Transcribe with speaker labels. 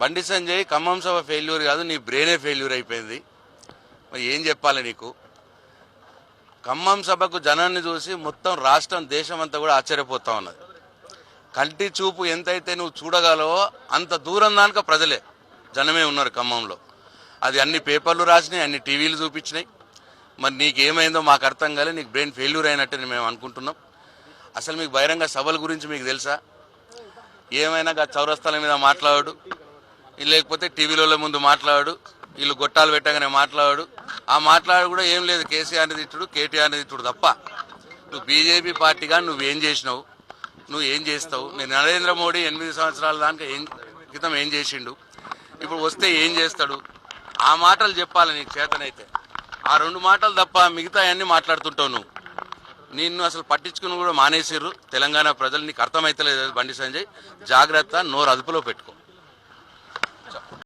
Speaker 1: బండి సంజయ్ ఖమ్మం సభ failure కాదు నీ బ్రెయినే failure అయిపోయింది. మరి ఏం చెప్పాలి నీకు? ఖమ్మం సభకు జనాన్ని చూసి మొత్తం రాష్ట్రం దేశం అంతా కూడా ఆశ్చర్యపోతా ఉన్నది. కంటి చూపు ఎంతైతే నువ్వు చూడగలవో అంత దూరం దానిక ప్రజలే. జనమే ఉన్నారు ఖమ్మంలో. అది అన్ని పేపర్లు రాసినాయి అన్ని టీవీలు చూపించినాయి. మరి నీకేమైందో మాకు అర్థం కాలే నీకు బ్రెయిన్ ఫెయిల్యూర్ అయినట్టు మేము అనుకుంటున్నాం. అసలు మీకు బహిరంగ సభల గురించి మీకు తెలుసా? ఏమైనా గా చౌరస్తాల మీద మాట్లాడు లేకపోతే టీవీల ముందు మాట్లాడు వీళ్ళు గొట్టాలు పెట్టగానే మాట్లాడు. ఆ మాట్లాడు కూడా ఏం లేదు కేసీఆర్ని తిట్టుడు కేటీఆర్ని తిట్టుడు తప్ప. నువ్వు బీజేపీ పార్టీగా నువ్వేం చేసినావు? నువ్వు ఏం చేస్తావు? నేను నరేంద్ర మోడీ ఎనిమిది సంవత్సరాల దాకా ఏం క్రితం ఏం చేసిండు? ఇప్పుడు వస్తే ఏం చేస్తాడు? ఆ మాటలు చెప్పాలి నీకు చేతనైతే. ఆ రెండు మాటలు తప్ప మిగతా అన్ని మాట్లాడుతుంటావు నువ్వు. నిన్ను అసలు పట్టించుకుని కూడా మానేసిర్రు. తెలంగాణ ప్రజలు నీకు అర్థమైతలేదు బండి సంజయ్. జాగ్రత్త నోరు అదుపులో పెట్టుకో. 자.